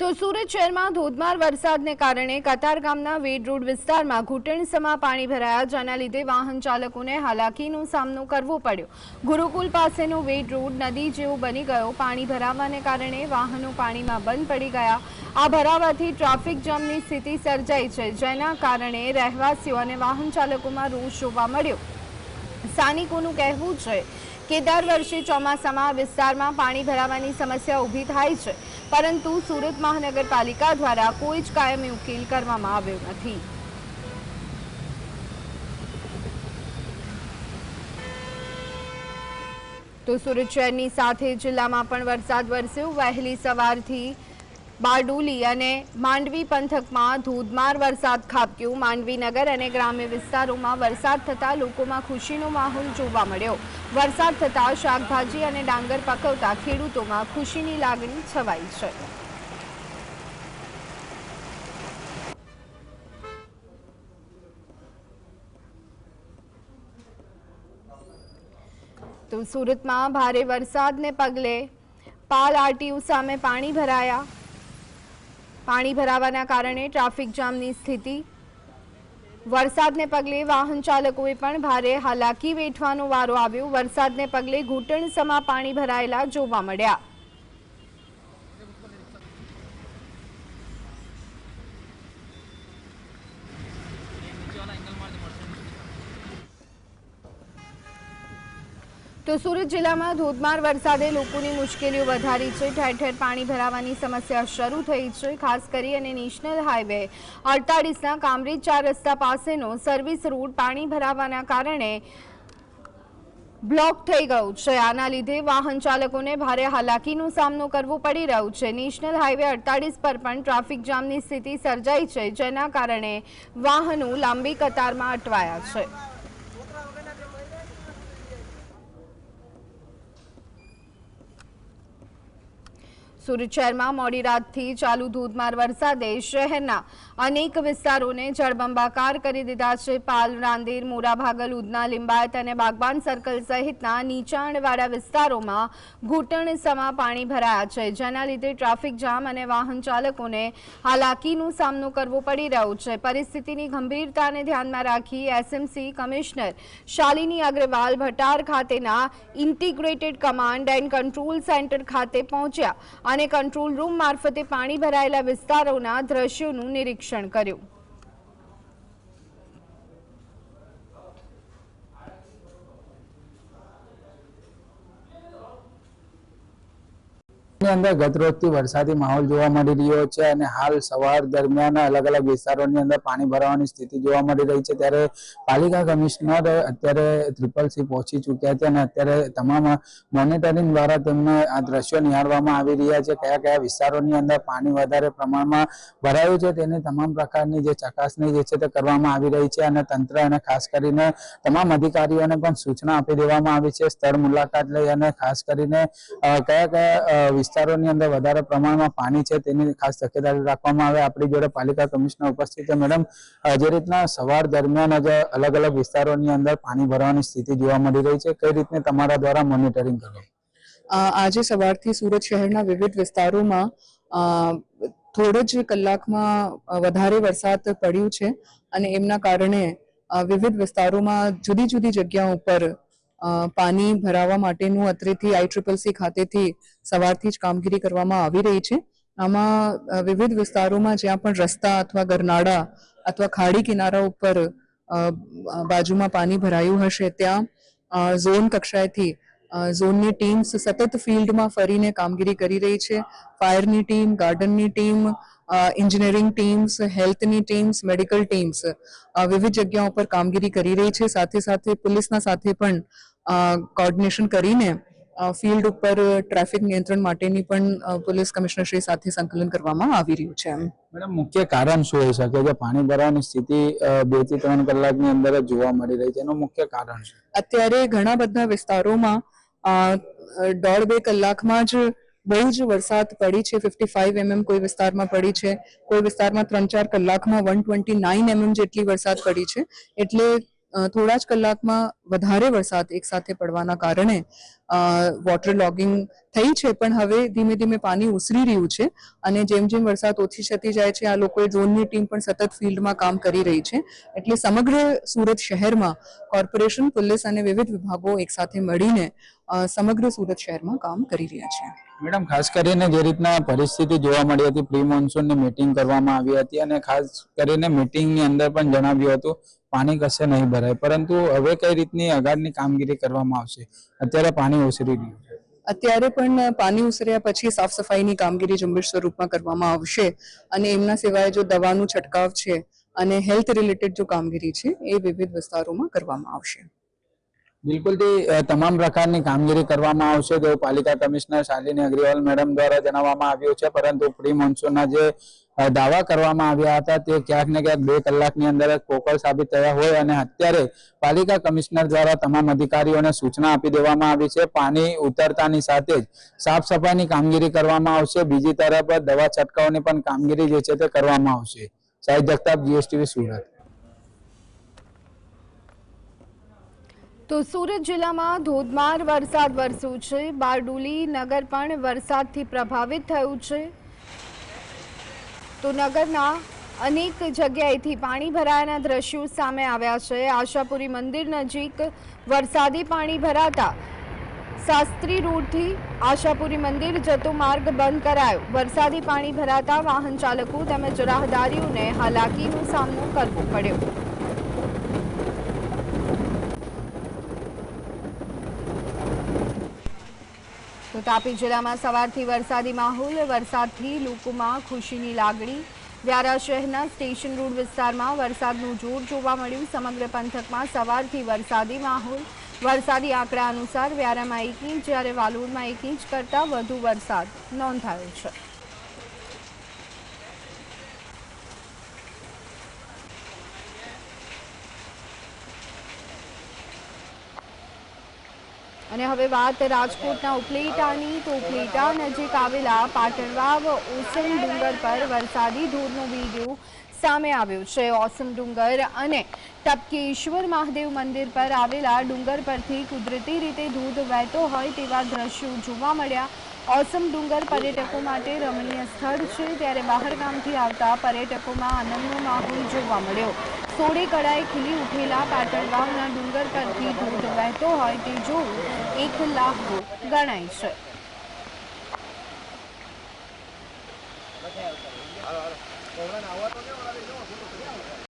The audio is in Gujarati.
તો સુરત શહેરમાં ધોધમાર વરસાદને કારણે કતારગામના વેડ રોડ વિસ્તારમાં ઘૂંટણસમા પાણી ભરાયા, જેના લીધે વાહન ચાલકોને હાલાકીનો સામનો કરવો પડ્યો. ગુરુકુલ પાસેનો વેડ રોડ નદી જેવો બની ગયો. પાણી ભરાવાને કારણે વાહનો પાણીમાં બંધ પડી ગયા. આ ભરાવાથી ટ્રાફિક જામની સ્થિતિ સર્જાઈ છે, જેના કારણે રહેવાસીઓ અને વાહન ચાલકોમાં રોષ જોવા મળ્યો. સ્થાનિકોનું કહેવું છે કે દર વર્ષે ચોમાસામાં વિસ્તારમાં પાણી ભરાવાની સમસ્યા ઊભી થાય છે, પરંતુ સુરત મહાનગરપાલિકા દ્વારા કોઈ જ કાયમી ઉકેલ કરવામાં આવ્યો નથી. તો સુરત શહેરની સાથે જિલ્લામાં પણ વરસાદ વરસ્યો. વહેલી સવારથી બારડોલી અને માંડવી પંથકમાં ધોધમાર વરસાદ ખાબક્યો. માંડવી અને ગ્રામ્ય વિસ્તારોમાં વરસાદ થતાં લોકોમાં ખુશીનો માહોલ જોવા મળ્યો. વરસાદ થતાં શાકભાજી અને ડાંગર પકવતા ખેડૂતોમાં ખુશીની લાગણી છવાઈ છે. તો સુરતમાં ભારે વરસાદને પગલે પાલ આરટીયુ સામે પાણી ભરાયા. પાણી ભરાવાના કારણે ટ્રાફિક જામની સ્થિતિ. વરસાદને પગલે વાહન ચાલકોએ પણ ભારે હાલાકી વેઠવાનો વારો આવ્યો. વરસાદને પગલે ઘૂંટણસમાં પાણી ભરાયેલા જોવા મળ્યા. તો સુરત જિલ્લામાં ધોધમાર વરસાદે લોકોની મુશ્કેલીઓ વધારી છે. ઠેર ઠેર પાણી ભરાવાની સમસ્યા શરૂ થઈ છે, ખાસ કરી અને નેશનલ હાઈવે અડતાળીસના કામરેજ ચાર રસ્તા પાસેનો સર્વિસ રોડ પાણી ભરાવાના કારણે બ્લોક થઈ ગયું છે. આના લીધે વાહન ચાલકોને ભારે હાલાકીનો સામનો કરવો પડી રહ્યો છે. નેશનલ હાઈવે અડતાળીસ પર પણ ટ્રાફિક જામની સ્થિતિ સર્જાઈ છે, જેના કારણે વાહનો લાંબી કતારમાં અટવાયા છે. સુરત શહેરમાં મોડી રાતથી ચાલુ ધોધમાર વરસાદે શહેરના અનેક વિસ્તારોને જળબંબાકાર કરી દીધા છે. પાલ, રાંદેર મોરા ભાગલ ઉધના, લિંબાયત અને બાગબાન સર્કલ સહિતના નીચાણવાળા વિસ્તારોમાં ઘૂંટણસમા પાણી ભરાયા છે. જેના લીધે ટ્રાફિક જામ અને વાહન ચાલકોને હાલાકીનો સામનો કરવો પડી રહ્યો છે. પરિસ્થિતિની ગંભીરતાને ધ્યાનમાં રાખી એસએમસી કમિશનર શાલિની અગ્રવાલ ભટાર ખાતેના integrated command and control centre ખાતે પહોંચ્યા અને કંટ્રોલ રૂમ મારફતે પાણી ભરાયેલા વિસ્તારોના દ્રશ્યોનું નિરીક્ષણ કર્યું. ની અંદર ગતરોજથી વરસાદી માહોલ જોવા મળી રહ્યો છે અને હાલ સવાર દરમિયાન અલગ અલગ વિસ્તારોની અંદર પાણી ભરાવાની સ્થિતિ જોવા મળી રહી છે. ત્યારે પાલિકા કમિશનર અત્યારે ટ્રિપલ સી પહોંચી ચૂક્યા છે અને અત્યારે તમામ મોનિટરિંગ દ્વારા તેમને આ દ્રશ્યો નિહાળવામાં આવી રહ્યા છે. કયા કયા વિસ્તારોની અંદર પાણી વધારે પ્રમાણમાં ભરાયું છે તેની તમામ પ્રકારની જે ચકાસણી જે છે તે કરવામાં આવી રહી છે અને તંત્ર અને ખાસ કરીને તમામ અધિકારીઓને પણ સૂચના આપી દેવામાં આવી છે. સ્થળ મુલાકાત લઈ અને ખાસ કરીને કયા કયા અ, વિસ્તારોની અંદર વધારે પ્રમાણમાં પાણી છે તેની ખાસ તકેદારી રાખવામાં આવે. આપણી જોડે પાલિકા કમિશનર ઉપસ્થિત છે. મેડમ જે રીતના સવાર દરમિયાન જ અલગ અલગ વિસ્તારોની અંદર પાણી ભરવાની સ્થિતિ જોવા મળી રહી છે, કઈ રીતને તમારા દ્વારા મોનિટરિંગ કરો આજે સવારથી સુરત શહેરના વિવિધ વિસ્તારોમાં થોડો જ કલાકમાં વધારે વરસાદ પડ્યું છે અને એમના કારણે વિવિધ વિસ્તારોમાં જુદી જુદી જગ્યાઓ ઉપર પાણી ભરાવા માટેનું અત્રેથી આઈ ટ્રિપલ સી ખાતેથી સવારથી જ કામગીરી કરવામાં આવી રહી છે. આમાં વિવિધ વિસ્તારોમાં જ્યાં પણ રસ્તા અથવા ગરનાળા અથવા ખાડી કિનારા ઉપર બાજુમાં પાણી ભરાયું હશે, ત્યાં ઝોન કક્ષાએથી ઝોનની ટીમ્સ સતત ફિલ્ડમાં ફરીને કામગીરી કરી રહી છે. ફાયરની ટીમ ગાર્ડનની ટીમ એન્જિનિયરિંગ ટીમ્સ હેલ્થની ટીમ્સ મેડિકલ ટીમ્સ વિવિધ જગ્યાઓ પર કામગીરી કરી રહી છે. સાથે સાથે પોલીસના સાથે પણ કોર્ડિનેશન કરીને ફિલ્ડ ઉપર ટ્રાફિક નિયંત્રણ માટેની પણ પોલીસ કમિશનરશ્રી સાથે સંકલન કરવામાં આવી રહ્યું છે મેડમ મુખ્ય કારણ શું હોઈ શકે? છે પાણી ભરવાની સ્થિતિ બેથી ત્રણ કલાકની અંદર જ જોવા મળી રહી છે. એનું મુખ્ય કારણ છે અત્યારે ઘણા બધા વિસ્તારોમાં દોઢ બે કલાકમાં જ બહુ જ વરસાદ પડી છે. ફિફ્ટી ફાઈવ એમએમ કોઈ વિસ્તારમાં પડી છે. કોઈ વિસ્તારમાં ત્રણ ચાર કલાકમાં વન ટ્વેન્ટી નાઇન એમએમ જેટલી વરસાદ પડી છે. એટલે થોડા જ કલાકમાં વધારે વરસાદ એકસાથે પડવાના કારણે વોટર લોગિંગ થઈ છે, પણ હવે ધીમે ધીમે પાણી ઉસરી રહ્યું છે અને જેમ જેમ વરસાદ ઓછી થતી જાય છે, આ લોકોએ ઝોનની ટીમ પણ સતત ફિલ્ડમાં કામ કરી રહી છે. એટલે સમગ્ર સુરત શહેરમાં કોર્પોરેશન પોલીસ અને વિવિધ વિભાગો એકસાથે મળીને સમગ્ર સુરત શહેરમાં કામ કરી રહ્યા છે. મેડમ, ખાસ કરીને જે રીતના પરિસ્થિતિ જોવા મળી હતી, પ્રી મોન્સૂનની મીટિંગ કરવામાં આવી હતી અને ખાસ કરીને મીટિંગની અંદર પણ જણાવ્યું હતું, પાણી કશે નહીં ભરાય. પરંતુ હવે કઈ રીતની અગાડની કામગીરી કરવામાં આવશે? અત્યારે પાણી ઓસરી રહ્યું છે. અત્યારે પણ પાણી ઉસર્યા પછી સાફ સફાઈની કામગીરી ઝુંબેશ સ્વરૂપમાં કરવામાં આવશે અને એમના સિવાય જો દવાનું છંટકાવ છે અને હેલ્થ રિલેટેડ જો કામગીરી છે, એ વિવિધ વિસ્તારોમાં કરવામાં આવશે. બિલકુલથી તે તમામ પ્રકારની કામગીરી કરવામાં આવશે તેવું પાલિકા કમિશનર શાલિની અગ્રવાલ મેડમ દ્વારા જણાવવામાં આવ્યું છે. પરંતુ પ્રી મોન્સૂનના જે દાવા કરવામાં આવ્યા હતા તે ક્યાંક ને ક્યાંક બે કલાકની અંદર જ પોકળ સાબિત થયા હોય અને અત્યારે પાલિકા કમિશનર દ્વારા તમામ અધિકારીઓને સૂચના આપી દેવામાં આવી છે. પાણી ઉતરતાની સાથે જ સાફ સફાઈની કામગીરી કરવામાં આવશે. બીજી તરફ દવા છંટકાવની પણ કામગીરી જે છે તે કરવામાં આવશે. સાહિદ જગતાપ જીએસટીવી સુરત. તો સુરત જિલ્લામાં ધોધમાર વરસાદ વરસ્યો છે. બારડોલી નગર પણ વરસાદથી પ્રભાવિત થયું છે. તો નગરના અનેક જગ્યાએથી પાણી ભરાયાના દ્રશ્યો સામે આવ્યા છે. આશાપુરી મંદિર નજીક વરસાદી પાણી ભરાતા શાસ્ત્રી રોડથી આશાપુરી મંદિર જતો માર્ગ બંધ કરાયો. વરસાદી પાણી ભરાતા વાહન ચાલકો તેમજ રાહદારીઓને હાલાકીનો સામનો કરવો પડ્યો. તાપી જિલ્લામાં સવારથી વરસાદી માહોલ, વરસાદથી લોકોમાં ખુશીની લાગણી. વ્યારા શહેરના સ્ટેશન રોડ વિસ્તારમાં વરસાદનું જોર જોવા મળ્યું. સમગ્ર પંથકમાં સવારથી વરસાદી માહોલ. વરસાદી આંકડા અનુસાર વ્યારામાં એક ઇંચ, જ્યારે વાલોડમાં એક ઇંચ કરતાં વધુ વરસાદ નોંધાયો છે. અને હવે વાત રાજકોટના ઉપલેટાની, તો ઉપલેટા નજીક આવેલા પાટણવાવ ઓસમ ડુંગર પર વરસાદી ધોધનો વીડિયો સામે આવ્યો છે. ઓસમ ડુંગર અને ટપકેશ્વર મહાદેવ મંદિર પર આવેલા ડુંગર પરથી કુદરતી રીતે ધોધ વહેતો હોય તેવા દ્રશ્યો જોવા મળ્યા. ઓસમ ડુંગર પર્યટકો માટે રમણીય સ્થળ છે. ત્યારે બહાર ગામથી આવતા પર્યટકોમાં આનંદનો માહોલ જોવા મળ્યો. સોળે કળાએ ખીલી ઉઠેલા પાટણગામના ડુંગર પરથી ધોધ વહેતો હોય તે જોવું એક લાખ ગણાય છે. આવી જો